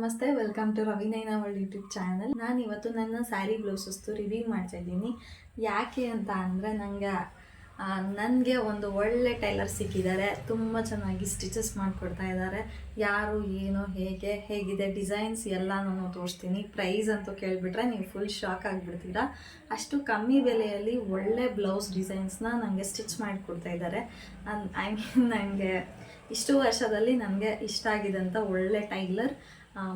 ನಮಸ್ತೆ welcome to Ravinaina world YouTube channel ನಾನು ಇವತ್ತು ನನ್ನ ಸ್ಯಾರಿ ಬ್ಲೌಸಸ್ದು ರಿವ್ಯೂ ಮಾಡ್ತಾ ಇದ್ದೀನಿ. ಯಾಕೆ ಅಂತ ಅಂದರೆ ನನಗೆ ನನಗೆ ಒಂದು ಒಳ್ಳೆ ಟೈಲರ್ ಸಿಕ್ಕಿದ್ದಾರೆ. ತುಂಬ ಚೆನ್ನಾಗಿ ಸ್ಟಿಚಸ್ ಮಾಡಿಕೊಡ್ತಾ ಇದ್ದಾರೆ. ಯಾರು, ಏನು, ಹೇಗೆ, ಹೇಗಿದೆ ಡಿಸೈನ್ಸ್ ಎಲ್ಲ ನಾನು ತೋರಿಸ್ತೀನಿ. ಪ್ರೈಸ್ ಅಂತೂ ಕೇಳಿಬಿಟ್ರೆ ನೀವು ಫುಲ್ ಶಾಕ್ ಆಗಿಬಿಡ್ತೀರಾ. ಅಷ್ಟು ಕಮ್ಮಿ ಬೆಲೆಯಲ್ಲಿ ಒಳ್ಳೆ ಬ್ಲೌಸ್ ಡಿಸೈನ್ಸ್ನ ನನಗೆ ಸ್ಟಿಚ್ ಮಾಡಿಕೊಡ್ತಾ ಇದ್ದಾರೆ. ಐ ಮೀನ್ ನನಗೆ ಇಷ್ಟು ವರ್ಷದಲ್ಲಿ ನನಗೆ ಇಷ್ಟ ಆಗಿದಂಥ ಒಳ್ಳೆ ಟೈಲರ್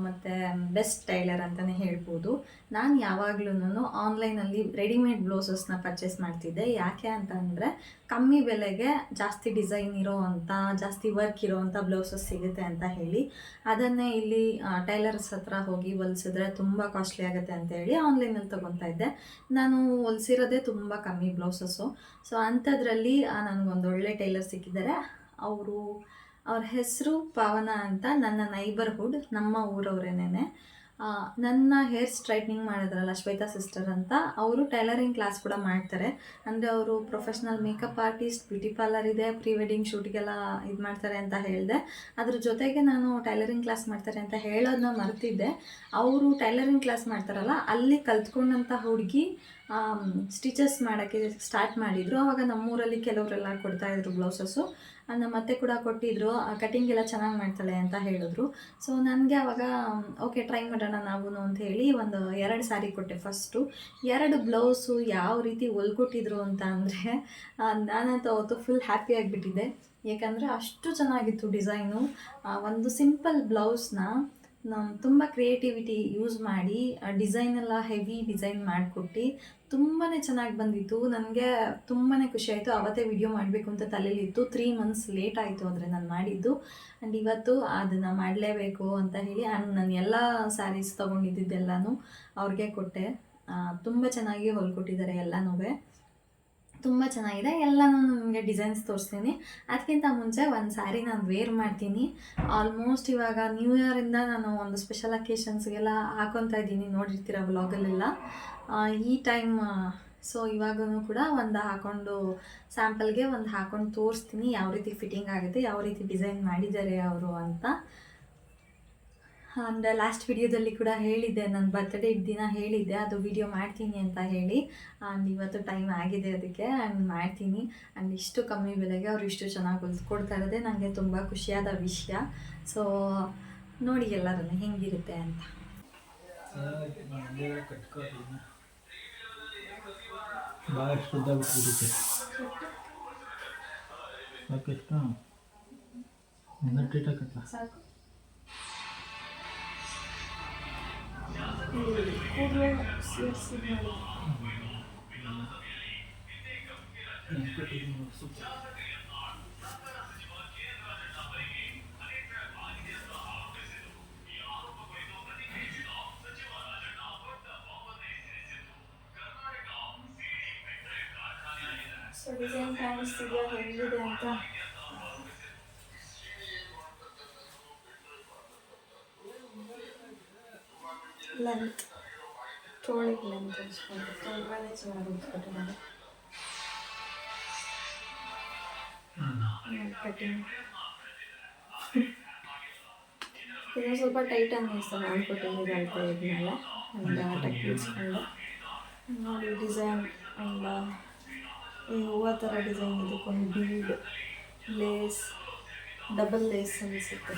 ಮತ್ತು ಬೆಸ್ಟ್ ಟೈಲರ್ ಅಂತಲೇ ಹೇಳ್ಬೋದು. ನಾನು ಯಾವಾಗ್ಲೂ ಆನ್ಲೈನಲ್ಲಿ ರೆಡಿಮೇಡ್ ಬ್ಲೌಸಸ್ನ ಪರ್ಚೇಸ್ ಮಾಡ್ತಿದ್ದೆ. ಯಾಕೆ ಅಂತ ಅಂದರೆ ಕಮ್ಮಿ ಬೆಲೆಗೆ ಜಾಸ್ತಿ ಡಿಸೈನ್ ಇರೋ ಅಂಥ ಜಾಸ್ತಿ ವರ್ಕ್ ಇರೋ ಅಂಥ ಬ್ಲೌಸಸ್ ಸಿಗುತ್ತೆ ಅಂತ ಹೇಳಿ. ಅದನ್ನೇ ಇಲ್ಲಿ ಟೈಲರ್ಸ್ ಹತ್ರ ಹೋಗಿ ಹೊಲ್ಸಿದ್ರೆ ತುಂಬ ಕಾಸ್ಟ್ಲಿ ಆಗುತ್ತೆ ಅಂತ ಹೇಳಿ ಆನ್ಲೈನಲ್ಲಿ ತೊಗೊತಾ ಇದ್ದೆ. ನಾನು ಹೊಲ್ಸಿರೋದೇ ತುಂಬ ಕಮ್ಮಿ ಬ್ಲೌಸಸ್ಸು ಸೊ ಅಂಥದ್ರಲ್ಲಿ ನನಗೊಂದು ಒಳ್ಳೆ ಟೈಲರ್ ಸಿಕ್ಕಿದ್ದಾರೆ. ಅವರು ಅವ್ರ ಹೆಸರು ಪಾವನ ಅಂತ ನನ್ನ ನೈಬರ್ಹುಡ್ ನಮ್ಮ ಊರವರೇನೆ ನನ್ನ ಹೇರ್ ಸ್ಟ್ರೈಟ್ನಿಂಗ್ ಮಾಡಿದ್ರಲ್ಲ ಶ್ವೇತಾ ಸಿಸ್ಟರ್ ಅಂತ, ಅವರು ಟೈಲರಿಂಗ್ ಕ್ಲಾಸ್ ಕೂಡ ಮಾಡ್ತಾರೆ. ಅಂದರೆ ಅವರು professional makeup artist beauty parlour ಇದೆ ಪ್ರೀ ವೆಡ್ಡಿಂಗ್ ಶೂಟ್ಗೆಲ್ಲ ಇದು ಮಾಡ್ತಾರೆ ಅಂತ ಹೇಳಿದೆ. ಅದ್ರ ಜೊತೆಗೆ ನಾನು ಟೈಲರಿಂಗ್ ಕ್ಲಾಸ್ ಮಾಡ್ತಾರೆ ಅಂತ ಹೇಳೋದನ್ನ ಮರ್ತಿದ್ದೆ. ಅವರು ಟೈಲರಿಂಗ್ ಕ್ಲಾಸ್ ಮಾಡ್ತಾರಲ್ಲ, ಅಲ್ಲಿ ಕಲ್ತ್ಕೊಂಡಂಥ ಹುಡುಗಿ ಸ್ಟಿಚಸ್ ಮಾಡೋಕ್ಕೆ ಸ್ಟಾರ್ಟ್ ಮಾಡಿದರು. ಆವಾಗ ನಮ್ಮೂರಲ್ಲಿ ಕೆಲವರೆಲ್ಲ ಕೊಡ್ತಾಯಿದ್ರು ಬ್ಲೌಸಸ್ಸು. ನಮ್ಮ ಮತ್ತೆ ಕೂಡ ಕೊಟ್ಟಿದ್ರು. ಕಟಿಂಗ್ ಎಲ್ಲ ಚೆನ್ನಾಗಿ ಮಾಡ್ತಾಳೆ ಅಂತ ಹೇಳಿದ್ರು. ಸೊ ನನಗೆ ಅವಾಗ ಓಕೆ ಟ್ರೈ ಮಾಡೋಣ ನಾವು ಅಂತ ಹೇಳಿ ಒಂದು ಎರಡು ಸ್ಯಾರಿ ಕೊಟ್ಟೆ ಫಸ್ಟು ಎರಡು ಬ್ಲೌಸು ಯಾವ ರೀತಿ ಹೊಲ್ಕೊಟ್ಟಿದ್ರು ಅಂತ ಅಂದರೆ ನಾನಂತ ಅವತ್ತು ಫುಲ್ ಹ್ಯಾಪಿ ಆಗಿಬಿಟ್ಟಿದ್ದೆ. ಯಾಕಂದರೆ ಅಷ್ಟು ಚೆನ್ನಾಗಿತ್ತು ಡಿಸೈನು ಒಂದು ಸಿಂಪಲ್ ಬ್ಲೌಸ್ನ ತುಂಬ ಕ್ರಿಯೇಟಿವಿಟಿ ಯೂಸ್ ಮಾಡಿ ಡಿಸೈನ್ ಎಲ್ಲ ಹೆವಿ ಡಿಸೈನ್ ಮಾಡಿಕೊಟ್ಟು ತುಂಬಾ ಚೆನ್ನಾಗಿ ಬಂದಿತ್ತು. ನನಗೆ ತುಂಬಾ ಖುಷಿ ಆಯಿತು. ಅವತ್ತೇ ವಿಡಿಯೋ ಮಾಡಬೇಕು ಅಂತ ತಲೆಯಲ್ಲಿತ್ತು ತ್ರೀ ಮಂತ್ಸ್ ಲೇಟ್ ಆಯಿತು ಅಂದರೆ ನಾನು ಮಾಡಿದ್ದು. ಆ್ಯಂಡ್ ಇವತ್ತು ಅದನ್ನು ಮಾಡಲೇಬೇಕು ಅಂತ ಹೇಳಿ ಆ್ಯಂಡ್ ನಾನು ಎಲ್ಲ ಸ್ಯಾರೀಸ್ ತೊಗೊಂಡಿದ್ದೆಲ್ಲನೂ ಅವ್ರಿಗೆ ಕೊಟ್ಟೆ. ತುಂಬ ಚೆನ್ನಾಗಿ ಹೊಲ್ಕೊಟ್ಟಿದ್ದಾರೆ ಎಲ್ಲನೂ ತುಂಬ ಚೆನ್ನಾಗಿದೆ. ಎಲ್ಲನೂ ನಿಮಗೆ ಡಿಸೈನ್ಸ್ ತೋರಿಸ್ತೀನಿ. ಅದಕ್ಕಿಂತ ಮುಂಚೆ ಒಂದು ಸ್ಯಾರಿ ನಾನು ವೇರ್ ಮಾಡ್ತೀನಿ. ಆಲ್ಮೋಸ್ಟ್ ಇವಾಗ ನ್ಯೂ ಇಯರಿಂದ ನಾನು ಒಂದು ಸ್ಪೆಷಲ್ ಅಕೇಶನ್ಸ್ಗೆಲ್ಲ ಹಾಕೊತಾ ಇದ್ದೀನಿ. ನೋಡಿರ್ತೀರ ವ್ಲಾಗಲ್ಲೆಲ್ಲ ಈ ಟೈಮ್ ಸೊ ಇವಾಗೂ ಕೂಡ ಒಂದು ಹಾಕೊಂಡು ಸ್ಯಾಂಪಲ್ಗೆ ಒಂದು ಹಾಕೊಂಡು ತೋರಿಸ್ತೀನಿ. ಯಾವ ರೀತಿ ಫಿಟ್ಟಿಂಗ್ ಆಗುತ್ತೆ, ಯಾವ ರೀತಿ ಡಿಸೈನ್ ಮಾಡಿದ್ದಾರೆ ಅವರು ಅಂತ. ಆ್ಯಂಡ್ ಲಾಸ್ಟ್ ವಿಡಿಯೋದಲ್ಲಿ ಕೂಡ ಹೇಳಿದ್ದೆ ನನ್ನ ಬರ್ತ್ಡೇ ದಿನ ಹೇಳಿದ್ದೆ, ಅದು ವಿಡಿಯೋ ಮಾಡ್ತೀನಿ ಅಂತ ಹೇಳಿ. ಆ್ಯಂಡ್ ಇವತ್ತು ಟೈಮ್ ಆಗಿದೆ ಅದಕ್ಕೆ ಆ್ಯಂಡ್ ಮಾಡ್ತೀನಿ. ಆ್ಯಂಡ್ ಇಷ್ಟು ಕಮ್ಮಿ ಬೆಲೆಗೆ ಅವರು ಇಷ್ಟು ಚೆನ್ನಾಗಿ ಹೊಲಿಸ್ಕೊಡ್ತಾ ಇರೋದೇ ನನಗೆ ತುಂಬ ಖುಷಿಯಾದ ವಿಷಯ. ಸೊ ನೋಡಿ ಎಲ್ಲರನ್ನು ಹೆಂಗಿರುತ್ತೆ ಅಂತ. ಸಾಕು. ಕೂದಲು ಸೇರಿಸಿ ಮಾಡಿ ಸೊ ಡಿಸೈನ್ ಕಾಣಿಸ್ತಿದೆಯಾ ಹೆಂಗಿದೆ ಅಂತ ಲೆಂತ್ ತೋಳಿಗೆ ಲೆಂತ್ ಹಚ್ಕೊಂಡು ತುಂಬಾ ಚೆನ್ನಾಗಿ ಉತ್ಕೊಟ್ಟಿದ್ದಾರೆ ಕಟಿಂಗ್ ಇನ್ನೊಂದು ಸ್ವಲ್ಪ ಟೈಟ್ ಅನ್ನಿಸ್ತು ನಾನು ಕೊಟ್ಟಿದ್ದು ಅಂತ ಇದ್ಮೇಲೆ ಒಂದು ಆಟಕ್ಕೆ ಬಿಡಿಸ್ಕೊಂಡು ನೋಡಿ ಡಿಸೈನ್ ಅಂಡ್ ಈ ಹೂವು ಥರ ಡಿಸೈನ್ ಇದಕ್ಕೊಂದು ಬೀಡ್ ಲೇಸ್ ಡಬಲ್ ಲೇಸ್ ಅನಿಸುತ್ತೆ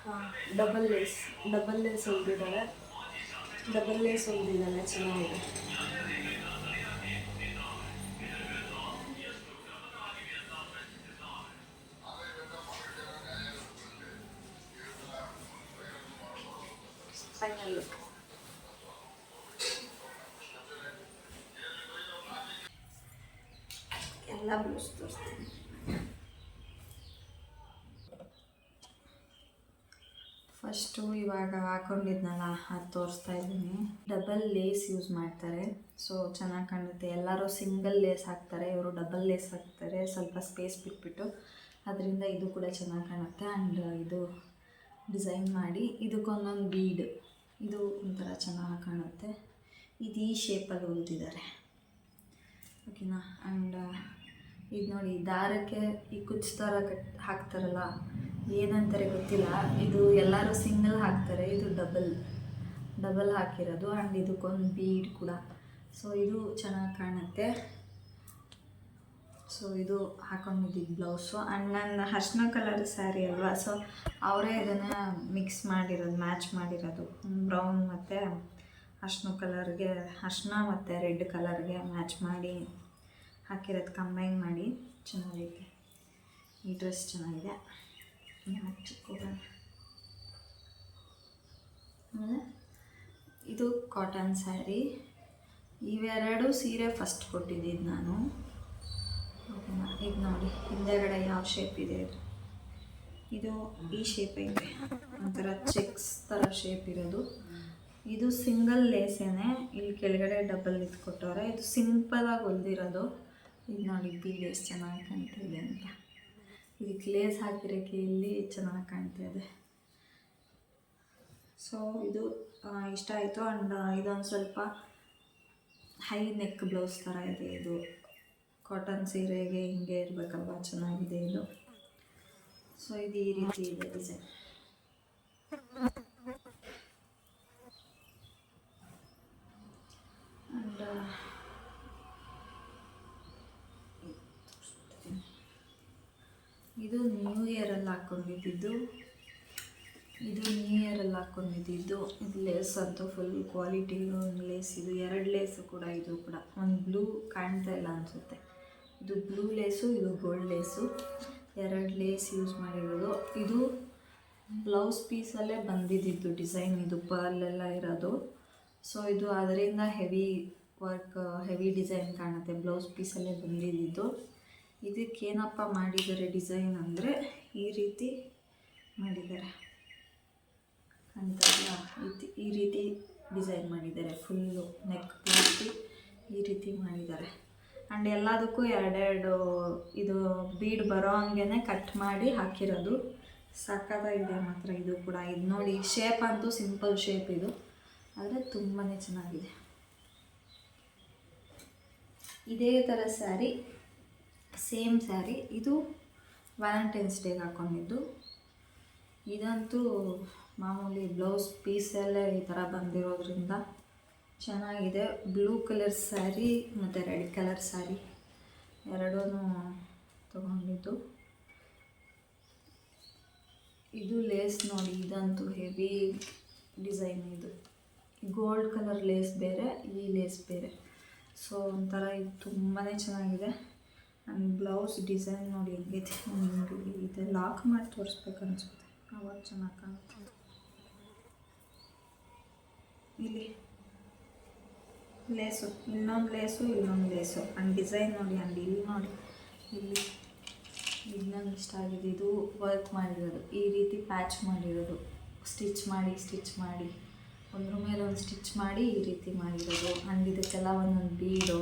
ಹಾಂ ಡಬಲ್ ಲೇಸ್ ಡಬಲ್ ಲೇಸ್ ಹೊಲ್ದಿದ್ದಾರೆ ಡಬಲ್ ಲೇಸ್ ಹೊಲ್ದಿದ್ದಾಳೆ ಚೆನ್ನಾಗಿದೆ ಇವಾಗ ಹಾಕೊಂಡಿದ್ನಲ್ಲ, ಅದು ತೋರಿಸ್ತಾ ಇದ್ದೀನಿ. ಡಬಲ್ ಲೇಸ್ ಯೂಸ್ ಮಾಡ್ತಾರೆ. ಸೊ ಚೆನ್ನಾಗಿ ಕಾಣುತ್ತೆ. ಎಲ್ಲರೂ ಸಿಂಗಲ್ ಲೇಸ್ ಹಾಕ್ತಾರೆ. ಇವರು ಡಬಲ್ ಲೇಸ್ ಹಾಕ್ತಾರೆ. ಸ್ವಲ್ಪ ಸ್ಪೇಸ್ ಬಿಟ್ಬಿಟ್ಟು. ಅದರಿಂದ ಇದು ಕೂಡ ಚೆನ್ನಾಗಿ ಕಾಣುತ್ತೆ. ಆ್ಯಂಡ್ ಇದು ಡಿಸೈನ್ ಮಾಡಿ ಇದಕ್ಕೊಂದೊಂದು ಬೀಡ್ ಇದು ಒಂಥರ ಚೆನ್ನಾಗಿ ಕಾಣುತ್ತೆ. ಇದು ಈ ಶೇಪಲ್ಲಿ ಉಳಿದಿದ್ದಾರೆ. ಓಕೆನಾ ಆ್ಯಂಡ್ ಇದು ನೋಡಿ, ದಾರಕ್ಕೆ ಈ ಕುಚ್ ಥರ ಕಟ್ ಹಾಕ್ತಾರಲ್ಲ ಏನಂತಾರೆ ಗೊತ್ತಿಲ್ಲ. ಇದು ಎಲ್ಲರೂ ಸಿಂಗಲ್ ಹಾಕ್ತಾರೆ. ಇದು ಡಬಲ್ ಡಬಲ್ ಹಾಕಿರೋದು ಆ್ಯಂಡ್ ಇದಕ್ಕೊಂದು ಬೀಡ್ ಕೂಡ. ಸೊ ಇದು ಚೆನ್ನಾಗಿ ಕಾಣುತ್ತೆ. ಸೊ ಇದು ಹಾಕೊಂಡಿದ್ದಿದ್ದು ಬ್ಲೌಸು ಆ್ಯಂಡ್ ನನ್ನ ಅರ್ಶಿನ ಕಲರ್ ಸ್ಯಾರಿ ಅಲ್ವಾ? ಸೊ ಅವರೇ ಇದನ್ನು ಮಿಕ್ಸ್ ಮಾಡಿರೋದು ಮ್ಯಾಚ್ ಮಾಡಿರೋದು. ಬ್ರೌನ್ ಮತ್ತು ಅರ್ಶಿನ ಕಲರ್ಗೆ ಅರ್ಶಿನ ಮತ್ತು ರೆಡ್ ಕಲರ್ಗೆ ಮ್ಯಾಚ್ ಮಾಡಿ ಹಾಕಿರೋದು ಕಂಬೈನ್ ಮಾಡಿ ಚೆನ್ನಾಗೈತೆ. ಈ ಡ್ರೆಸ್ ಚೆನ್ನಾಗಿದೆ. ಇದು ಕಾಟನ್ ಸ್ಯಾರಿ ಇವೆರಡು ಸೀರೆ ಫಸ್ಟ್ ಕೊಟ್ಟಿದ್ದೀನಿ ನಾನು. ಓಕೆನಾ ಈಗ ನೋಡಿ, ಹಿಂದೆಗಡೆ ಯಾವ ಶೇಪ್ ಇದೆ ಇದು? ಇದು ಈ ಶೇಪ್ ಇದೆ. ಒಂಥರ ಚೆಕ್ಸ್ ಥರ ಶೇಪ್ ಇರೋದು. ಇದು ಸಿಂಗಲ್ ಲೇಸೇನೆ ಇಲ್ಲಿ ಕೆಳಗಡೆ ಡಬಲ್ ಇದು ಕೊಟ್ಟವ್ರೆ. ಇದು ಸಿಂಪಲಾಗಿ ಹೊಲ್ದಿರೋದು. ಇದು ನೋಡಿ ಬೀಡ್ ಎಷ್ಟು ಚೆನ್ನಾಗಿ ಕಾಣ್ತಾ ಇದೆ ಅಂತ. ಇದಕ್ಕೆ ಲೇಸ್ ಹಾಕಿರೋಕ್ಕೆ ಇಲ್ಲಿ ಚೆನ್ನಾಗಿ ಕಾಣ್ತಾ ಇದೆ. ಸೊ ಇದು ಇಷ್ಟ ಆಯಿತು. ಆ್ಯಂಡ್ ಇದೊಂದು ಸ್ವಲ್ಪ ಹೈ ನೆಕ್ ಬ್ಲೌಸ್ ಥರ ಇದೆ ಇದು. ಕಾಟನ್ ಸೀರೆಗೆ ಹಿಂಗೆ ಇರಬೇಕಲ್ವ? ಚೆನ್ನಾಗಿದೆ ಇದು. ಸೊ ಇದು ಈ ರೀತಿ ಇದೆ ಡಿಸೈನ್ ಆ್ಯಂಡ್ ಇದು ನ್ಯೂ ಇಯರಲ್ಲಿ ಹಾಕ್ಕೊಂಡಿದ್ದು ಇದು ನ್ಯೂ ಇಯರಲ್ಲಿ ಹಾಕ್ಕೊಂಡಿದ್ದು ಇದು ಲೇಸ್ ಅಂತೂ ಫುಲ್ ಕ್ವಾಲಿಟಿ ಲೇಸ್ ಇದು ಎರಡು ಲೇಸು ಕೂಡ ಇದು ಕೂಡ. ಒಂದು ಬ್ಲೂ ಕಾಣ್ತಾ ಇಲ್ಲ ಅನಿಸುತ್ತೆ. ಇದು ಬ್ಲೂ ಲೇಸು ಇದು ಗೋಲ್ಡ್ ಲೇಸು ಎರಡು ಲೇಸ್ ಯೂಸ್ ಮಾಡಿರೋದು. ಇದು ಬ್ಲೌಸ್ ಪೀಸಲ್ಲೇ ಬಂದಿದ್ದಿದ್ದು ಡಿಸೈನ್ ಇದು ಪರ್ಲೆಲ್ಲ ಇರೋದು. ಸೊ ಇದು ಅದರಿಂದ ಹೆವಿ ವರ್ಕ್ ಹೆವಿ ಡಿಸೈನ್ ಕಾಣುತ್ತೆ. ಬ್ಲೌಸ್ ಪೀಸಲ್ಲೇ ಬಂದಿದ್ದಿದ್ದು ಇದಕ್ಕೇನಪ್ಪ ಮಾಡಿದ್ದಾರೆ ಡಿಸೈನ್ ಅಂದರೆ ಈ ರೀತಿ ಮಾಡಿದ್ದಾರೆ. ಅಂತ ಈ ರೀತಿ ಡಿಸೈನ್ ಮಾಡಿದ್ದಾರೆ. ಫುಲ್ಲು ನೆಕ್ ಪೂರ್ತಿ ಈ ರೀತಿ ಮಾಡಿದ್ದಾರೆ. ಆ್ಯಂಡ್ ಎಲ್ಲದಕ್ಕೂ ಎರಡೆರಡು ಇದು ಬೀಡ್ ಬರೋ ಹಂಗೆ ಕಟ್ ಮಾಡಿ ಹಾಕಿರೋದು. ಸಕ್ಕತ್ತಾಗಿದೆ ಮಾತ್ರ ಇದು ಕೂಡ. ಇದು ನೋಡಿ ಶೇಪ್ ಅಂತೂ ಸಿಂಪಲ್ ಶೇಪ್ ಇದು. ಆದರೆ ತುಂಬಾ ಚೆನ್ನಾಗಿದೆ. ಇದೇ ಥರ ಸ್ಯಾರಿ ಸೇಮ್ ಸ್ಯಾರಿ. ಇದು ವ್ಯಾಲೆಂಟೈನ್ಸ್ ಡೇಗೆ ಹಾಕ್ಕೊಂಡಿದ್ದು ಇದಂತೂ ಮಾಮೂಲಿ ಬ್ಲೌಸ್ ಪೀಸಲ್ಲೇ ಈ ಥರ ಬಂದಿರೋದ್ರಿಂದ ಚೆನ್ನಾಗಿದೆ. ಬ್ಲೂ ಕಲರ್ ಸ್ಯಾರಿ ಮತ್ತು ರೆಡ್ ಕಲರ್ ಸ್ಯಾರಿ ಎರಡೂ ತೊಗೊಂಡಿದ್ದು. ಇದು ಲೇಸ್ ನೋಡಿ, ಇದಂತೂ ಹೆವಿ ಡಿಸೈನ್ ಇದು. ಗೋಲ್ಡ್ ಕಲರ್ ಲೇಸ್ ಬೇರೆ, ಈ ಲೇಸ್ ಬೇರೆ. ಸೊ, ಒಂಥರ ಇದು ತುಂಬಾ ಚೆನ್ನಾಗಿದೆ. ಆ್ಯಂಡ್ ಬ್ಲೌಸ್ ಡಿಸೈನ್ ನೋಡಿ ಹೆಂಗೈತೆ ನಿಮಗೆ ಇದು ಲಾಕ್ ಮಾಡಿ ತೋರಿಸ್ಬೇಕು ಅನಿಸುತ್ತೆ. ಅವಾಗ ಚೆನ್ನಾಗಿ ಕಾಣುತ್ತೆ. ಇಲ್ಲಿ ಲೇಸು ಇನ್ನೊಂದು ಲೇಸು ಇನ್ನೊಂದು ಲೇಸು ಆ್ಯಂಡ್ ಡಿಸೈನ್ ನೋಡಿ ಅಂಡ್ ಇಲ್ಲಿ ನೋಡಿ. ಇಲ್ಲಿ ಇದು ನಂಗೆ ಇಷ್ಟ ಆಗಿದೆ. ಇದು ವರ್ಕ್ ಮಾಡಿರೋದು. ಈ ರೀತಿ ಪ್ಯಾಚ್ ಮಾಡಿರೋದು. ಸ್ಟಿಚ್ ಮಾಡಿ ಸ್ಟಿಚ್ ಮಾಡಿ. ಒಂದ್ರ ಮೇಲೆ ಒಂದು ಸ್ಟಿಚ್ ಮಾಡಿ ಈ ರೀತಿ ಮಾಡಿರೋದು. ಅಂಡ್ ಇದಕ್ಕೆಲ್ಲ ಒಂದೊಂದು ಬೀಡು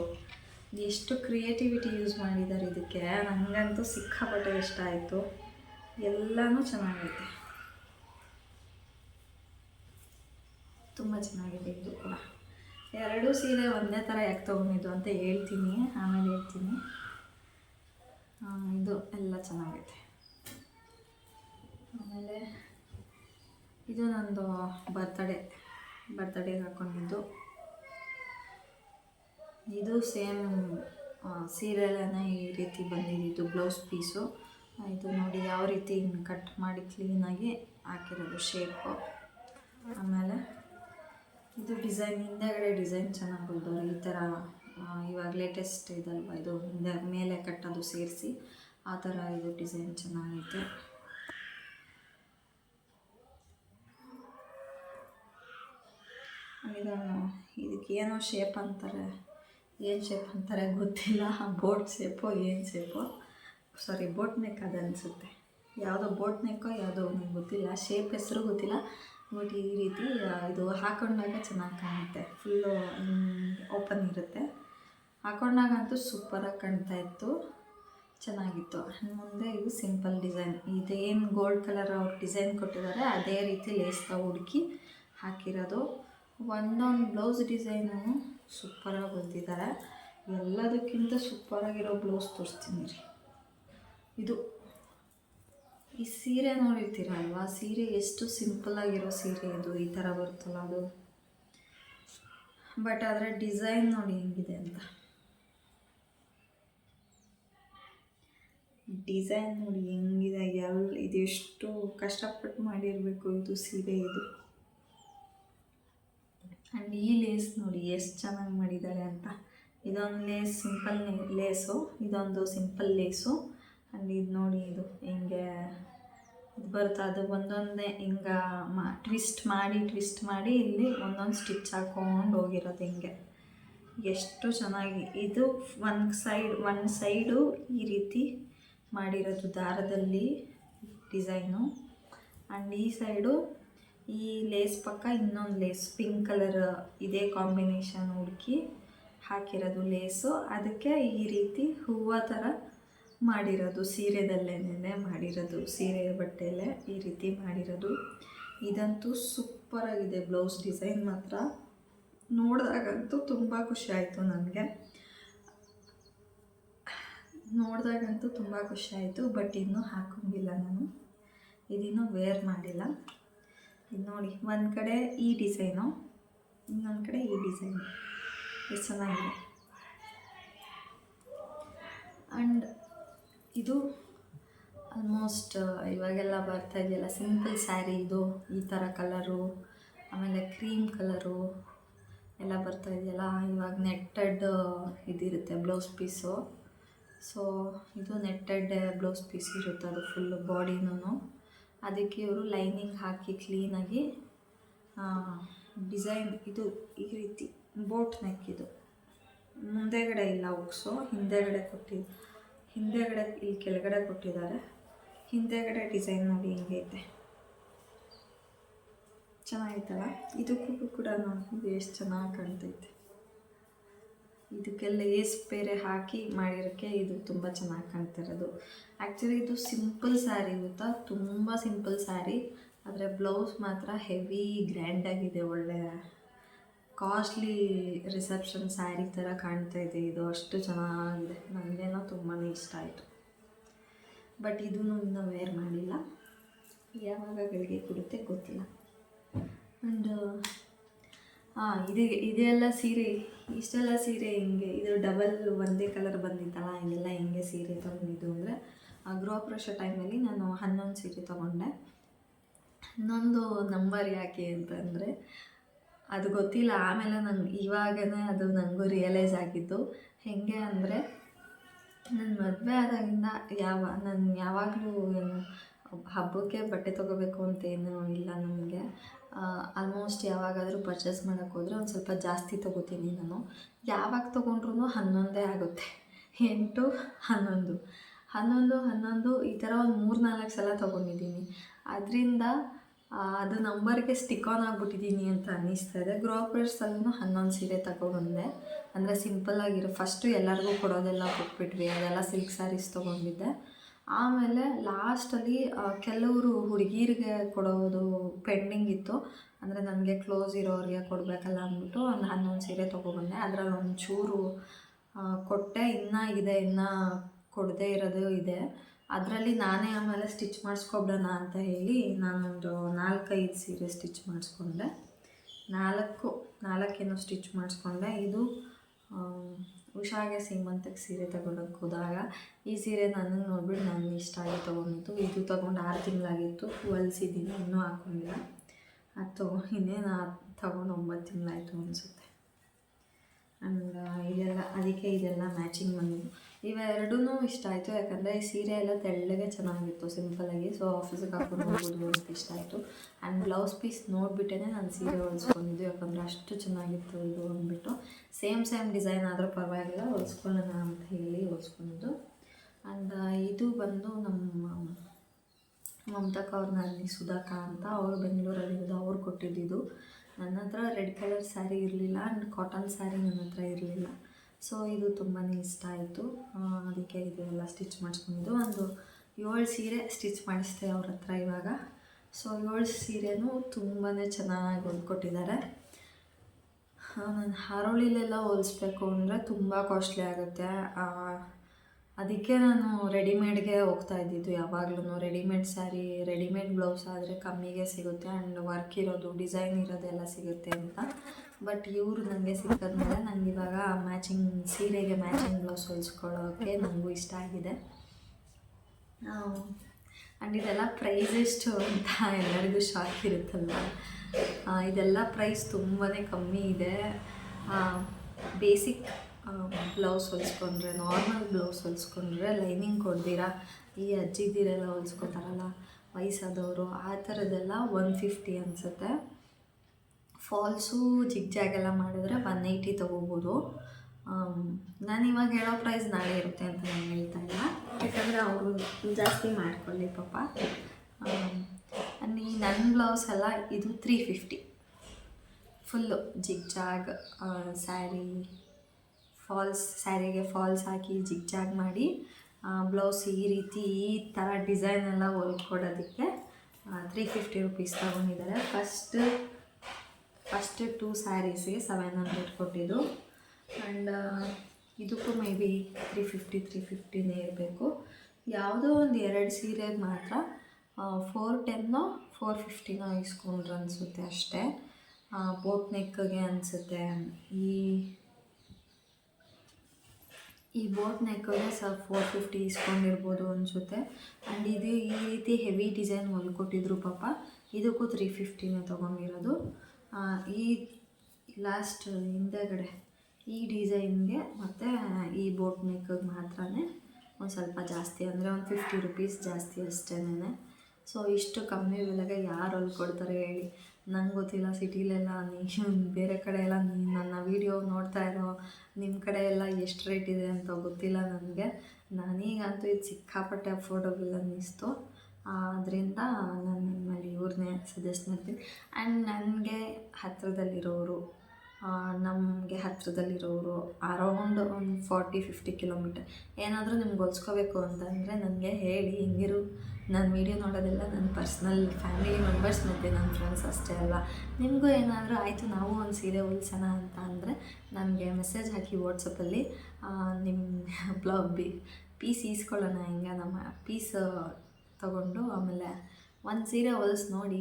ಎಷ್ಟು ಕ್ರಿಯೇಟಿವಿಟಿ ಯೂಸ್ ಮಾಡಿದ್ದಾರೆ ಇದಕ್ಕೆ. ನನಗಂತೂ ಸಿಕ್ಕಾಪಟ್ಟೆ ಇಷ್ಟ ಆಯಿತು. ಎಲ್ಲನೂ ಚೆನ್ನಾಗೈತೆ. ತುಂಬ ಚೆನ್ನಾಗಿದೆ ಇದು ಕೂಡ. ಎರಡೂ ಸೀರೆ ಒಂದೇ ಥರ ಯಾಕೆ ತೊಗೊಂಡಿದ್ದು ಅಂತ ಹೇಳ್ತೀನಿ, ಆಮೇಲೆ ಹೇಳ್ತೀನಿ. ಇದು ಎಲ್ಲ ಚೆನ್ನಾಗೈತೆ. ಆಮೇಲೆ ಇದು ನಂದು ಬರ್ತಡೇ ಬರ್ತಡೇಗೆ ಹಾಕ್ಕೊಂಡಿದ್ದು ಇದು ಸೇಮ್ ಸೀರೆಲೇ ಈ ರೀತಿ ಬಂದಿದ್ದು ಬ್ಲೌಸ್ ಪೀಸು. ಇದು ನೋಡಿ ಯಾವ ರೀತಿ ಹಿಂಗೆ ಕಟ್ ಮಾಡಿ ಕ್ಲೀನಾಗಿ ಹಾಕಿರೋದು ಶೇಪು ಆಮೇಲೆ ಇದು ಡಿಸೈನ್ ಹಿಂದೆಗಡೆ ಡಿಸೈನ್ ಚೆನ್ನಾಗಿ ಬಂದವರು ಈ ಥರ ಇವಾಗ ಲೇಟೆಸ್ಟ್ ಇದಲ್ವ ಇದು, ಹಿಂದೆ ಮೇಲೆ ಕಟ್ಟೋದು ಸೇರಿಸಿ ಆ ಥರ ಇದು ಡಿಸೈನ್ ಚೆನ್ನಾಗೈತೆ. ಇದು ಇದಕ್ಕೇನೋ ಶೇಪ್ ಅಂತಾರೆ. ಏನು ಶೇಪ್ ಅಂತಾರೆ ಗೊತ್ತಿಲ್ಲ. ಬೋಟ್ ಶೇಪೋ ಏನು ಶೇಪೋ ಸಾರಿ ಬೋಟ್ ನೆಕ್ ಅದು ಅನಿಸುತ್ತೆ. ಯಾವುದೋ ಬೋಟ್ ನೆಕ್ಕೋ ಯಾವುದೋ ನನಗೆ ಗೊತ್ತಿಲ್ಲ. ಶೇಪ್ ಹೆಸರು ಗೊತ್ತಿಲ್ಲ. ಬಟ್ ಈ ರೀತಿ ಇದು ಹಾಕೊಂಡಾಗ ಚೆನ್ನಾಗಿ ಕಾಣುತ್ತೆ. ಫುಲ್ಲು ಓಪನ್ ಇರುತ್ತೆ. ಹಾಕೊಂಡಾಗಂತೂ ಸೂಪರಾಗಿ ಕಾಣ್ತಾ ಇತ್ತು. ಚೆನ್ನಾಗಿತ್ತು. ಮುಂದೆ ಇದು ಸಿಂಪಲ್ ಡಿಸೈನ್ ಇದೇನು ಗೋಲ್ಡ್ ಕಲರ್ ಅವ್ರು ಡಿಸೈನ್ ಕೊಟ್ಟಿದ್ದಾರೆ, ಅದೇ ರೀತಿ ಲೇಸ್ತಾ ಹುಡುಕಿ ಹಾಕಿರೋದು. ಒಂದೊಂದು ಬ್ಲೌಸ್ ಡಿಸೈನು ಸೂಪರಾಗಿ ಬಂದಿದ್ದಾರೆ ಎಲ್ಲದಕ್ಕಿಂತ ಸೂಪರಾಗಿರೋ ಬ್ಲೌಸ್ ತೋರಿಸ್ತೀನಿ ರೀ. ಇದು ಈ ಸೀರೆ ನೋಡಿರ್ತೀರಲ್ವಾ ಸೀರೆ ಎಷ್ಟು ಸಿಂಪಲ್ ಆಗಿರೋ ಸೀರೆ ಇದು, ಈ ಥರ ಬರುತ್ತಲ್ಲ ಅದು. ಬಟ್ ಅದರ ಡಿಸೈನ್ ನೋಡಿ ಹೆಂಗಿದೆ ಅಂತ. ಡಿಸೈನ್ ನೋಡಿ ಹೆಂಗಿದೆ, ಎಲ್ ಇದೆಷ್ಟು ಕಷ್ಟಪಟ್ಟು ಮಾಡಿರಬೇಕು ಇದು ಸೀರೆ ಇದು. ಆ್ಯಂಡ್ ಈ ಲೇಸ್ ನೋಡಿ ಎಷ್ಟು ಚೆನ್ನಾಗಿ ಮಾಡಿದ್ದಾರೆ ಅಂತ. ಇದೊಂದು ಲೇಸ್ ಸಿಂಪಲ್ ಲೇಸು, ಇದೊಂದು ಸಿಂಪಲ್ ಲೇಸು. ಆ್ಯಂಡ್ ಇದು ನೋಡಿ ಇದು ಹಿಂಗೆ ಇದು ಬರುತ್ತೆ, ಅದು ಒಂದೊಂದೇ ಹಿಂಗೆ ಮಾ, ಟ್ವಿಸ್ಟ್ ಮಾಡಿ ಟ್ವಿಸ್ಟ್ ಮಾಡಿ ಇಲ್ಲಿ ಒಂದೊಂದು ಸ್ಟಿಚ್ ಹಾಕೊಂಡು ಹೋಗಿರೋದು ಹಿಂಗೆ. ಎಷ್ಟು ಚೆನ್ನಾಗಿ, ಇದು ಒಂದು ಸೈಡ್, ಒನ್ ಸೈಡು ಈ ರೀತಿ ಮಾಡಿರೋದು ದಾರದಲ್ಲಿ ಡಿಸೈನು. ಆ್ಯಂಡ್ ಈ ಸೈಡು ಈ ಲೇಸ್ ಪಕ್ಕ ಇನ್ನೊಂದು ಲೇಸ್ ಪಿಂಕ್ ಕಲರ್ ಇದೇ ಕಾಂಬಿನೇಷನ್ ಹುಡುಕಿ ಹಾಕಿರೋದು ಲೇಸು ಅದಕ್ಕೆ ಈ ರೀತಿ ಹೂವು ಥರ ಮಾಡಿರೋದು, ಸೀರೆದಲ್ಲೇನೇ ಮಾಡಿರೋದು, ಸೀರೆ ಬಟ್ಟೆಯಲ್ಲೇ ಈ ರೀತಿ ಮಾಡಿರೋದು. ಇದಂತೂ ಸೂಪರಾಗಿದೆ ಬ್ಲೌಸ್ ಡಿಸೈನ್ ಮಾತ್ರ. ನೋಡಿದಾಗಂತೂ ತುಂಬ ಖುಷಿ ಆಯಿತು ನನಗೆ. ನೋಡಿದಾಗಂತೂ ತುಂಬ ಖುಷಿ ಆಯಿತು, ಬಟ್ ಇನ್ನೂ ಹಾಕೊಂಡಿಲ್ಲ ನಾನು. ಇದಿನ್ನೂ ವೇರ್ ಮಾಡಿಲ್ಲ. ನೋಡಿ, ಒಂದು ಕಡೆ ಈ ಡಿಸೈನು, ಇನ್ನೊಂದು ಕಡೆ ಈ ಡಿಸೈನು. ಎಷ್ಟು ಚೆನ್ನಾಗಿದೆ. ಆ್ಯಂಡ್ ಇದು ಆಲ್ಮೋಸ್ಟ್ ಇವಾಗೆಲ್ಲ ಬರ್ತಾ ಇದೆಯಲ್ಲ ಸಿಂಪಲ್ ಸ್ಯಾರಿ ಇದು, ಈ ಥರ ಕಲರು ಆಮೇಲೆ ಕ್ರೀಮ್ ಕಲರು ಎಲ್ಲ ಬರ್ತಾ ಇದೆಯಲ್ಲ, ಇವಾಗ ನೆಟ್ಟೆಡ್ ಇದಿರುತ್ತೆ ಬ್ಲೌಸ್ ಪೀಸು ಸೊ ಇದು ನೆಟ್ಟೆಡ್ ಬ್ಲೌಸ್ ಪೀಸ್ ಇರುತ್ತೆ ಅದು ಫುಲ್ಲು ಬಾಡಿನೂ ಅದಕ್ಕೆ ಅವರು ಲೈನಿಂಗ್ ಹಾಕಿ ಕ್ಲೀನಾಗಿ ಡಿಸೈನ್ ಇದು ಈ ರೀತಿ ಬೋಟ್ ನೆಕ್ ಇದು. ಮುಂದೆಗಡೆ ಇಲ್ಲ ಉಕ್ಸು, ಹಿಂದೆಗಡೆ ಕೊಟ್ಟಿ, ಹಿಂದೆಗಡೆ ಇಲ್ಲಿ ಕೆಳಗಡೆ ಕೊಟ್ಟಿದ್ದಾರೆ. ಹಿಂದೆಗಡೆ ಡಿಸೈನ್ ನೋಡಿ ಹಿಂಗೈತೆ ಚೆನ್ನಾಗಿತ್ತಲ್ಲ? ಇದಕ್ಕೂ ಕೂಡ ನೋಡಿ ಎಷ್ಟು ಚೆನ್ನಾಗಿ ಕಾಣ್ತೈತೆ. ಇದಕ್ಕೆಲ್ಲ ಏಸ್ ಬೇರೆ ಹಾಕಿ ಮಾಡಿರೋಕ್ಕೆ ಇದು ತುಂಬ ಚೆನ್ನಾಗಿ ಕಾಣ್ತಿರೋದು ಆ್ಯಕ್ಚುಲಿ ಇದು ಸಿಂಪಲ್ ಸ್ಯಾರಿ ಗೊತ್ತಾ? ತುಂಬ ಸಿಂಪಲ್ ಸ್ಯಾರಿ ಆದರೆ ಬ್ಲೌಸ್ ಮಾತ್ರ ಹೆವಿ ಗ್ರ್ಯಾಂಡಾಗಿದೆ ಒಳ್ಳೆ ಕಾಸ್ಟ್ಲಿ ರಿಸೆಪ್ಷನ್ ಸ್ಯಾರಿ ಥರ ಕಾಣ್ತಾ ಇದೆ. ಇದು ಅಷ್ಟು ಚೆನ್ನಾಗಿದೆ. ನನಗೇನೋ ತುಂಬಾ ಇಷ್ಟ ಆಯಿತು. ಬಟ್ ಇದೂ ಇನ್ನೂ ವೇರ್ ಮಾಡಿಲ್ಲ. ಯಾವಾಗ ಗಳಿಗೆ ಕೊಡುತ್ತೆ ಗೊತ್ತಿಲ್ಲ. ಆ್ಯಂಡ್ ಹಾಂ, ಇದೆ, ಇದೆಲ್ಲ ಸೀರೆ, ಇಷ್ಟೆಲ್ಲ ಸೀರೆ ಹಿಂಗೆ, ಇದು ಡಬಲ್ ಒಂದೇ ಕಲರ್ ಬಂದಿತ್ತಲ್ಲ, ಇದೆಲ್ಲ ಹೆಂಗೆ ಸೀರೆ ತೊಗೊಂಡಿದ್ದು ಅಂದರೆ ಗೃಹಪ್ರವೇಶ ಟೈಮಲ್ಲಿ ನಾನು ಹನ್ನೊಂದು ಸೀರೆ ತೊಗೊಂಡೆ. ಇನ್ನೊಂದು ನಂಬರ್ ಯಾಕೆ ಅಂತಂದರೆ ಅದು ಗೊತ್ತಿಲ್ಲ, ಆಮೇಲೆ ನಂಗೆ ಇವಾಗನೇ ಅದು ನನಗೂ ರಿಯಲೈಸ್ ಆಗಿತ್ತು. ಹೇಗೆ ಅಂದರೆ ನನ್ನ ಮದುವೆ ಆದಾಗಿಂದ ಯಾವ, ನಾನು ಯಾವಾಗಲೂ ಏನು, ಹಬ್ಬಕ್ಕೆ ಬಟ್ಟೆ ತೊಗೋಬೇಕು ಅಂತ ಏನೂ ಇಲ್ಲ ನನಗೆ. ಆಲ್ಮೋಸ್ಟ್ ಯಾವಾಗಾದರೂ ಪರ್ಚೇಸ್ ಮಾಡೋಕ್ಕೆ ಹೋದರೆ ಒಂದು ಸ್ವಲ್ಪ ಜಾಸ್ತಿ ತೊಗೋತೀನಿ ನಾನು. ಯಾವಾಗ ತೊಗೊಂಡ್ರು ಹನ್ನೊಂದೇ ಆಗುತ್ತೆ. ಎಂಟು, ಹನ್ನೊಂದು. ಹನ್ನೊಂದು ಹನ್ನೊಂದು, ಈ ಥರ ಒಂದು ಮೂರು ನಾಲ್ಕು ಸಲ ತೊಗೊಂಡಿದ್ದೀನಿ. ಅದರಿಂದ ಅದು ನಂಬರ್ಗೆ ಸ್ಟಿಕ್ ಆನ್ ಆಗಿಬಿಟ್ಟಿದ್ದೀನಿ ಅಂತ ಅನ್ನಿಸ್ತಾ ಇದೆ. ಗ್ರೋಪರ್ಸಲ್ಲೂ ಹನ್ನೊಂದು ಸೀರೆ ತಗೊಬಂದೆ ಅಂದರೆ ಸಿಂಪಲ್ಲಾಗಿರೋ ಫಸ್ಟು ಎಲ್ಲರಿಗೂ ಕೊಡೋದೆಲ್ಲ ಕೊಟ್ಬಿಟ್ವಿ. ಅದೆಲ್ಲ ಸಿಲ್ಕ್ ಸ್ಯಾರೀಸ್ ತೊಗೊಂಡಿದ್ದೆ. ಆಮೇಲೆ ಲಾಸ್ಟಲ್ಲಿ ಕೆಲವರು ಹುಡುಗಿರಿಗೆ ಕೊಡೋದು ಪೆಂಡಿಂಗ್ ಇತ್ತು. ಅಂದರೆ ನನಗೆ ಕ್ಲೋಸ್ ಇರೋರಿಗೆ ಕೊಡಬೇಕಲ್ಲ ಅಂದ್ಬಿಟ್ಟು ಒಂದು ಹನ್ನೊಂದು ಸೀರೆ ತೊಗೊಬಂದೆ. ಅದರಲ್ಲಿ ಒಂಚೂರು ಚೂರು ಕೊಟ್ಟೆ. ಇನ್ನೂ ಇದೆ, ಇನ್ನೂ ಕೊಡದೇ ಇರೋದು ಇದೆ. ಅದರಲ್ಲಿ ನಾನೇ ಆಮೇಲೆ ಸ್ಟಿಚ್ ಮಾಡಿಸ್ಕೊಬಿಡೋಣ ಅಂತ ಹೇಳಿ ನಾನೊಂದು ನಾಲ್ಕೈದು ಸೀರೆ ಸ್ಟಿಚ್ ಮಾಡಿಸ್ಕೊಂಡೆ. ನಾಲ್ಕು, ನಾಲ್ಕೇನೋ ಸ್ಟಿಚ್ ಮಾಡಿಸ್ಕೊಂಡೆ. ಇದು ಉಷಾಗೆ ಸೀಮಂತಕ್ಕೆ ಸೀರೆ ತಗೊಳಕ್ಕೆ ಹೋದಾಗ, ಈ ಸೀರೆ ನನಗೆ ನೋಡ್ಬಿಟ್ಟು ನನಗೆ ಇಷ್ಟ ಆಗಿ ತೊಗೊಂಡಿದ್ದು ಇದು ತೊಗೊಂಡು ಆರು ತಿಂಗಳಾಗಿತ್ತು. ಹೊಲ್ಸಿದ್ದೀನಿ ಇನ್ನೂ ಹಾಕೊಂಡಿಲ್ಲ. ಅದು ತೊಗೊ ಇನ್ನೇನು ತಗೊಂಡು ಒಂಬತ್ತು ತಿಂಗಳಾಯಿತು ಅನಿಸುತ್ತೆ. ಆ್ಯಂಡ್ ಇದೆಲ್ಲ, ಅದಕ್ಕೆ ಇದೆಲ್ಲ ಮ್ಯಾಚಿಂಗ್ ಬಂದಿದ್ದು. ಇವೆರಡೂ ಇಷ್ಟ ಆಯಿತು. ಯಾಕಂದರೆ ಈ ಸೀರೆ ಎಲ್ಲ ತೆಳ್ಳಗೆ ಚೆನ್ನಾಗಿತ್ತು ಸಿಂಪಲಾಗಿ ಸೊ ಆಫೀಸಿಗೆ ಹಾಕೊಂಡು ಹೋಗೋದು ಅಂತ ಇಷ್ಟ ಆಯಿತು. ಆ್ಯಂಡ್ ಬ್ಲೌಸ್ ಪೀಸ್ ನೋಡಿಬಿಟ್ಟೇ ನಾನು ಸೀರೆ ಹೊಲಿಸ್ಕೊಂಡಿದ್ದು. ಯಾಕಂದರೆ ಅಷ್ಟು ಚೆನ್ನಾಗಿತ್ತು ಇದು ಅಂದ್ಬಿಟ್ಟು. ಸೇಮ್ ಸೇಮ್ ಡಿಸೈನ್ ಆದರೂ ಪರವಾಗಿಲ್ಲ, ಹೊಲಿಸ್ಕೊಳ್ಳೋಣ ಅಂತ ಹೇಳಿ ಹೊಲಿಸ್ಕೊಂಡಿದ್ದು. ಆ್ಯಂಡ್ ಇದು ಬಂದು ನಮ್ಮ ಮಮತಾ ಅಲ್ಲಿ ಸುಧಾಕ ಅಂತ ಅವರು ಬೆಂಗಳೂರಲ್ಲಿರೋದು ಅವ್ರು ಕೊಟ್ಟಿದ್ದಿದ್ದು ನನ್ನ ಹತ್ರ ರೆಡ್ ಕಲರ್ ಸ್ಯಾರಿ ಇರಲಿಲ್ಲ ಆ್ಯಂಡ್ ಕಾಟನ್ ಸ್ಯಾರಿ ನನ್ನ ಹತ್ರ ಇರಲಿಲ್ಲ. ಸೊ ಇದು ತುಂಬಾ ಇಷ್ಟ ಆಯಿತು. ಅದಕ್ಕೆ ಇದೆಲ್ಲ ಸ್ಟಿಚ್ ಮಾಡಿಸ್ಕೊಂಡಿದ್ದು. ಒಂದು ಏಳು ಸೀರೆ ಸ್ಟಿಚ್ ಮಾಡಿಸ್ದೆ ಅವ್ರ ಹತ್ರ ಇವಾಗ. ಸೊ ಏಳು ಸೀರೆನೂ ತುಂಬಾ ಚೆನ್ನಾಗಿ ಹೊಲ್ಕೊಟ್ಟಿದ್ದಾರೆ. ನಾನು ಹರಳಿಲೆಲ್ಲ ಹೋಲಿಸ್ಬೇಕು ಅಂದರೆ ತುಂಬ ಕಾಸ್ಟ್ಲಿ ಆಗುತ್ತೆ. ಅದಕ್ಕೆ ನಾನು ರೆಡಿಮೇಡ್ಗೆ ಹೋಗ್ತಾ ಇದ್ದಿದ್ದು ಯಾವಾಗ್ಲೂ ರೆಡಿಮೇಡ್ ಸ್ಯಾರಿ, ರೆಡಿಮೇಡ್ ಬ್ಲೌಸ್ ಆದರೆ ಕಮ್ಮಿಗೆ ಸಿಗುತ್ತೆ ಆ್ಯಂಡ್ ವರ್ಕ್ ಇರೋದು, ಡಿಸೈನ್ ಇರೋದೆಲ್ಲ ಸಿಗುತ್ತೆ ಅಂತ. ಬಟ್ ಇವರು ನನಗೆ ಸಿಕ್ಕಿದ್ಮೇಲೆ ನನಗೆ ಇವಾಗ ಮ್ಯಾಚಿಂಗ್ ಸೀರೆಗೆ ಮ್ಯಾಚಿಂಗ್ ಬ್ಲೌಸ್ ಹೊಲಿಸ್ಕೊಳ್ಳೋಕ್ಕೆ ನನಗೂ ಇಷ್ಟ ಆಗಿದೆ. ಆ್ಯಂಡ್ ಇದೆಲ್ಲ ಪ್ರೈಸ್ ಎಷ್ಟು ಅಂತ ಎಲ್ಲರಿಗೂ ಶಾಕ್ ಇರುತ್ತಲ್ಲ ಇದೆಲ್ಲ ಪ್ರೈಸ್ ತುಂಬಾ ಕಮ್ಮಿ ಇದೆ. ಬೇಸಿಕ್ ಬ್ಲೌಸ್ ಹೊಲಿಸ್ಕೊಂಡ್ರೆ ನಾರ್ಮಲ್ ಬ್ಲೌಸ್ ಹೊಲಿಸ್ಕೊಂಡ್ರೆ ಲೈನಿಂಗ್ ಕೊಡ್ದಿರಾ ಈ ಅಜ್ಜಿದಿರೆಲ್ಲ ಹೊಲಿಸ್ಕೊತಾರಲ್ಲ, ವಯಸ್ಸಾದವರು, ಆ ಥರದ್ದೆಲ್ಲ ಒನ್ ಫಿಫ್ಟಿ ಅನಿಸುತ್ತೆ. ಫಾಲ್ಸು ಜಿಗ್ ಜಾಗ್ ಎಲ್ಲ ಮಾಡಿದ್ರೆ ಒನ್ ಏಯ್ಟಿ ತೊಗೋಬೋದು. ನಾನು ಇವಾಗ ಹೇಳೋ ಪ್ರೈಸ್ ನಾಳೆ ಇರುತ್ತೆ ಅಂತ ನಾನು ಹೇಳ್ತಾ ಇಲ್ಲ. ಯಾಕಂದರೆ ಅವರು ಜಾಸ್ತಿ ಮಾಡ್ಕೊಳ್ಳಿ ಪಾಪ. ನೀ ನನ್ನ ಬ್ಲೌಸ್ ಎಲ್ಲ ಇದು three fifty full zig zag saree falls ಸ್ಯಾರಿಗೆ falls ಹಾಕಿ ಜಿಗ್ ಜಾಗ್ ಮಾಡಿ ಬ್ಲೌಸ್ ಈ ರೀತಿ ಈ ಥರ ಡಿಸೈನ್ ಎಲ್ಲ ಹೊಲ್ಕೊಡೋದಕ್ಕೆ ತ್ರೀ ಫಿಫ್ಟಿ ರುಪೀಸ್ ತೊಗೊಂಡಿದ್ದಾರೆ. ಫಸ್ಟ್ ಫಸ್ಟ್ ಟೂ ಸ್ಯಾರೀಸ್ಗೆ ಸೆವೆನ್ ಹಂಡ್ರೆಡ್ ಕೊಟ್ಟಿದ್ದು. ಆ್ಯಂಡ್ ಇದಕ್ಕೂ may be three fifty three ಫಿಫ್ಟಿನೇ ಇರಬೇಕು. ಯಾವುದೋ ಒಂದು ಎರಡು ಸೀರೆಗೆ ಮಾತ್ರ ಫೋರ್ ಟೆನ್ನೋ ಫೋರ್ ಫಿಫ್ಟಿನೋ ಇಸ್ಕೊಂಡ್ರು ಅನಿಸುತ್ತೆ ಅಷ್ಟೇ. ಬೋಟ್ ನೆಕ್ಗೆ ಅನಿಸುತ್ತೆ. ಈ ಈ ಬೋಟ್ ನೆಕ್ಗೆ ಸಹ ಫೋರ್ ಫಿಫ್ಟಿ ಇಸ್ಕೊಂಡಿರ್ಬೋದು ಅನಿಸುತ್ತೆ. ಆ್ಯಂಡ್ ಇದು ಈ ರೀತಿ ಹೆವಿ ಡಿಸೈನ್ ಹೊಲ್ಕೊಟ್ಟಿದ್ರು ಪಾಪ, ಇದಕ್ಕೂ ತ್ರೀ ಫಿಫ್ಟಿನೇ ತೊಗೊಂಡಿರೋದು. ಈ ಲಾಸ್ಟ್ ಹಿಂದೆಗಡೆ, ಈ ಡಿಸೈನ್ಗೆ ಮತ್ತು ಈ ಬೋಟ್ ಮೇಕಗೆ ಮಾತ್ರನೇ ಒಂದು ಸ್ವಲ್ಪ ಜಾಸ್ತಿ, ಅಂದರೆ ಒಂದು ಫಿಫ್ಟಿ ರುಪೀಸ್ ಜಾಸ್ತಿ ಅಷ್ಟೇನೆ ಸೊ ಇಷ್ಟು ಕಮ್ಮಿ ಬೆಲೆಗೆ ಯಾರು ಹೊಲ್ಕೊಡ್ತಾರೆ ಹೇಳಿ. ನಂಗೆ ಗೊತ್ತಿಲ್ಲ, ಸಿಟಿಲೆಲ್ಲ ನೀವು ಬೇರೆ ಕಡೆ ಎಲ್ಲ ನೀ- ನನ್ನ ವೀಡಿಯೋ ನೋಡ್ತಾ ಇರೋ ನಿಮ್ಮ ಕಡೆ ಎಲ್ಲ ಎಷ್ಟು ರೇಟ್ ಇದೆ ಅಂತ ಗೊತ್ತಿಲ್ಲ ನನಗೆ. ನಾನೀಗಂತೂ ಇದು ಸಿಕ್ಕಾಪಟ್ಟೆ ಅಫೋರ್ಡಬಲ್ ಅನ್ನಿಸ್ತು. ಅದರಿಂದ ನಾನು ನಿಮ್ಮಲ್ಲಿ ಇವ್ರನ್ನೇ ಸಜೆಸ್ಟ್ ಮಾಡ್ತೀನಿ. ಆ್ಯಂಡ್ ನನಗೆ ಹತ್ತಿರದಲ್ಲಿರೋರು ನಮಗೆ ಹತ್ತಿರದಲ್ಲಿರೋರು ಅರೌಂಡ್ ಒಂದು ಫಾರ್ಟಿ ಫಿಫ್ಟಿ ಕಿಲೋಮೀಟರ್ ಏನಾದರೂ ನಿಮ್ಗೆ ಹೊಲ್ಸ್ಕೋಬೇಕು ಅಂತಂದರೆ ನನಗೆ ಹೇಳಿ, ಹಿಂಗಿರು. ನಾನು ವೀಡಿಯೋ ನೋಡೋದೆಲ್ಲ ನನ್ನ ಪರ್ಸ್ನಲ್ ಫ್ಯಾಮಿಲಿ ಮೆಂಬರ್ಸ್ ಮತ್ತು ನನ್ನ ಫ್ರೆಂಡ್ಸ್ ಅಷ್ಟೇ ಅಲ್ಲ ನಿಮಗೂ ಏನಾದರೂ ಆಯಿತು, ನಾವು ಒಂದು ಸೀರೆ ಹೊಲ್ಸೋಣ ಅಂತ ಅಂದರೆ ನನಗೆ ಮೆಸೇಜ್ ಹಾಕಿ ವಾಟ್ಸಪ್ಪಲ್ಲಿ ನಿಮ್ಮ ಬ್ಲಾಗ್ ಬಿ ಪೀಸ್ ಈಸ್ಕೊಳ್ಳೋಣ ಹಿಂಗೆ ನಮ್ಮ ಪೀಸ್ ತಗೊಂಡು ಆಮೇಲೆ ಒಂದು ಸೀರೆ ಹೊಲಿಸಿ ನೋಡಿ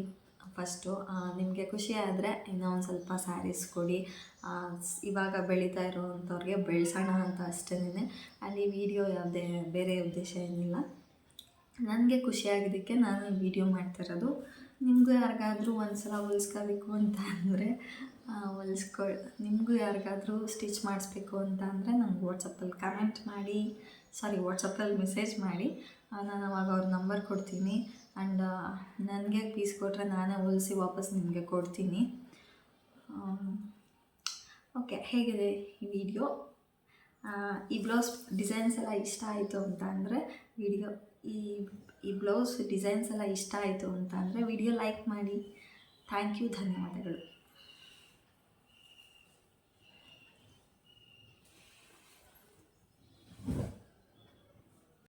ಫಸ್ಟು ನಿಮಗೆ ಖುಷಿ ಆದರೆ ಇನ್ನೂ ಒಂದು ಸ್ವಲ್ಪ ಸ್ಯಾರೀಸ್ ಕೊಡಿ. ಇವಾಗ ಬೆಳೀತಾ ಇರೋವಂಥವ್ರಿಗೆ ಬೆಳೆಸೋಣ ಅಂತ ಅಷ್ಟೇನೆ ಅಲ್ಲಿ ವಿಡಿಯೋ ಯಾವುದೇ, ಬೇರೆ ಉದ್ದೇಶ ಏನಿಲ್ಲ. ನನಗೆ ಖುಷಿಯಾಗಿದ್ದಕ್ಕೆ ನಾನು ಈ ವಿಡಿಯೋ ಮಾಡ್ತಿರೋದು ನಿಮಗೂ ಯಾರಿಗಾದ್ರೂ ಒಂದು ಸಲ ಹೊಲಿಸ್ಕೋಬೇಕು ಅಂತ ಅಂದರೆ ಹೊಲಿಸ್ಕೊ, ನಿಮಗೂ ಯಾರಿಗಾದ್ರೂ ಸ್ಟಿಚ್ ಮಾಡಿಸ್ಬೇಕು ಅಂತ ಅಂದರೆ ನಮ್ಗೆ ವಾಟ್ಸಪ್ಪಲ್ಲಿ ಕಮೆಂಟ್ ಮಾಡಿ. ಸಾರಿ ವಾಟ್ಸಪ್ಪಲ್ಲಿ ಮೆಸೇಜ್ ಮಾಡಿ. ನಾನು ಅವಾಗ ಅವ್ರ ನಂಬರ್ ಕೊಡ್ತೀನಿ. ಆ್ಯಂಡ್ ನನಗೆ ಪೀಸ್ ಕೊಟ್ಟರೆ ನಾನೇ ಹೊಲಿಸಿ ವಾಪಸ್ ನಿಮಗೆ ಕೊಡ್ತೀನಿ. ಓಕೆ ಹೇಗಿದೆ ಈ ವಿಡಿಯೋ ಈ ಬ್ಲೌಸ್ ಡಿಸೈನ್ಸ್ ಎಲ್ಲ ಇಷ್ಟ ಆಯಿತು ಅಂತ ಅಂದರೆ ವಿಡಿಯೋ ಈ ಈ ಬ್ಲೌಸ್ ಡಿಸೈನ್ಸ್ ಎಲ್ಲ ಇಷ್ಟ ಆಯಿತು ಅಂತ ಅಂದರೆ ವಿಡಿಯೋ ಲೈಕ್ ಮಾಡಿ. ಥ್ಯಾಂಕ್ ಯು ಧನ್ಯವಾದಗಳು.